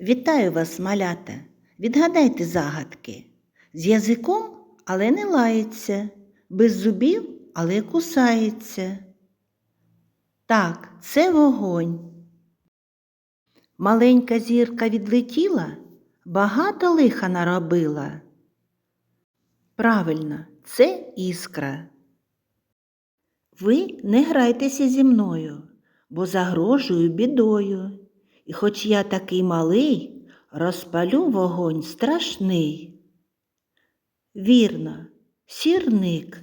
Вітаю вас, малята! Відгадайте загадки. З язиком, але не лається, без зубів, але кусається. Так, це вогонь. Маленька зірка відлетіла, багато лиха наробила. Правильно, це іскра. Ви не грайтеся зі мною, бо загрожую бідою. І хоч я такий малий, розпалю вогонь страшний. Вірно, сірник.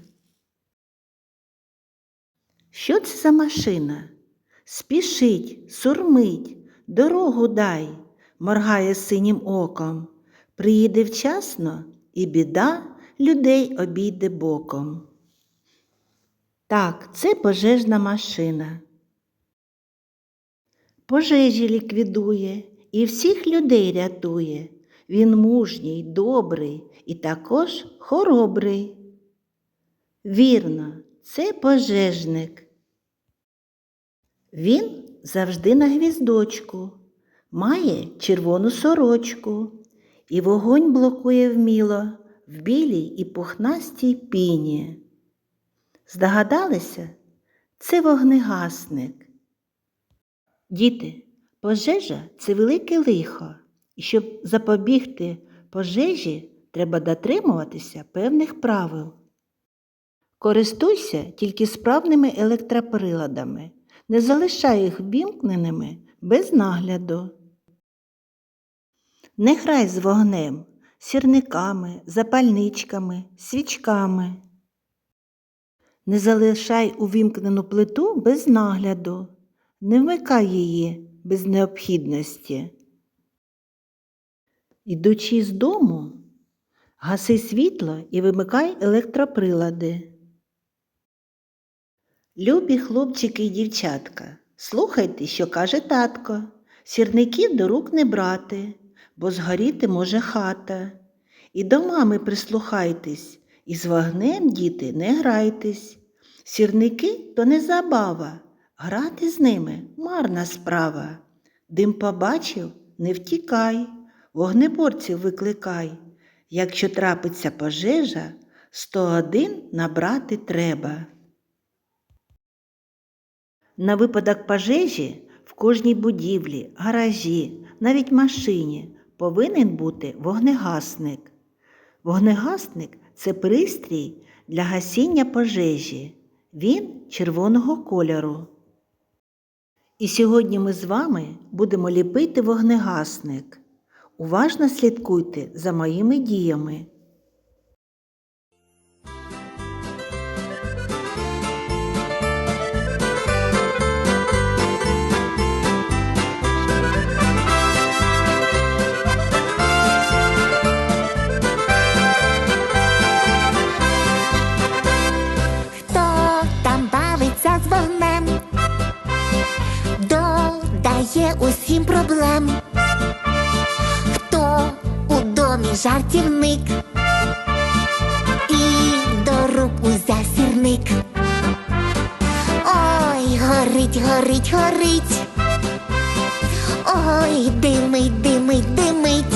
Що це за машина? Спішить, сурмить, дорогу дай, моргає синім оком. Приїде вчасно, і біда людей обійде боком. Так, це пожежна машина. Пожежі ліквідує і всіх людей рятує. Він мужній, добрий і також хоробрий. Вірно, це пожежник. Він завжди на гвіздочку, має червону сорочку, і вогонь блокує вміло в білій і пухнастій піні. Здогадалися? Це вогнегасник. Діти, пожежа це велике лихо, і щоб запобігти пожежі, треба дотримуватися певних правил. Користуйся тільки справними електроприладами, не залишай їх ввімкненими без нагляду. Не грай з вогнем, сірниками, запальничками, свічками. Не залишай увімкнену плиту без нагляду. Не вмикай її без необхідності. Ідучи з дому, гаси світло і вимикай електроприлади. Любі хлопчики і дівчатка, слухайте, що каже татко. Сірників до рук не брати, бо згоріти може хата. І до мами прислухайтесь, і з вогнем, діти, не грайтесь. Сірники то не забава. Грати з ними марна справа. Дим побачив, не втікай, вогнеборців викликай. Якщо трапиться пожежа, 101 набрати треба. На випадок пожежі в кожній будівлі, гаражі, навіть машині повинен бути вогнегасник. Вогнегасник це пристрій для гасіння пожежі. Він червоного кольору. І сьогодні ми з вами будемо ліпити вогнегасник. Уважно слідкуйте за моїми діями. Жартівник і до рук узяв сірник. Ой, горить, горить, горить. Ой, димить, димить, димить.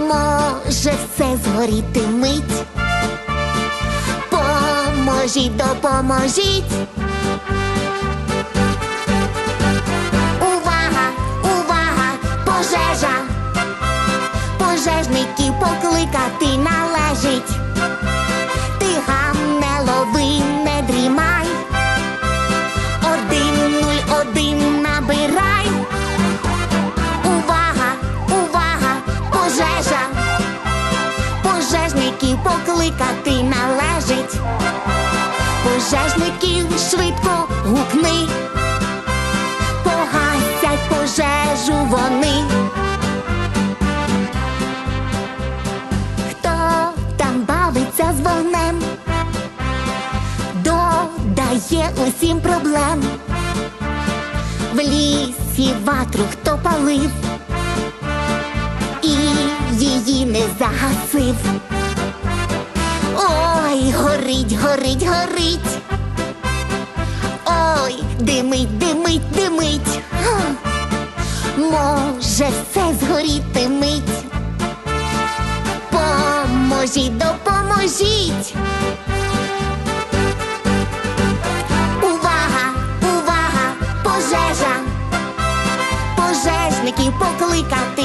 Може все згоріти мить. Поможіть, допоможіть. Покликати належить. Ти гам не лови, не дрімай. Один нуль один набирай. Увага, увага, пожежа. Пожежників покликати належить. Пожежників швидко гукни. З вогнем, додає усім проблем. В лісі ватру хто палив і її не загасив. Ой, горить, горить, горить. Ой, димить, димить, димить. Може, все згоріти мить. Поможіть, допоможіть. Увага, увага, пожежа, пожежників покликав.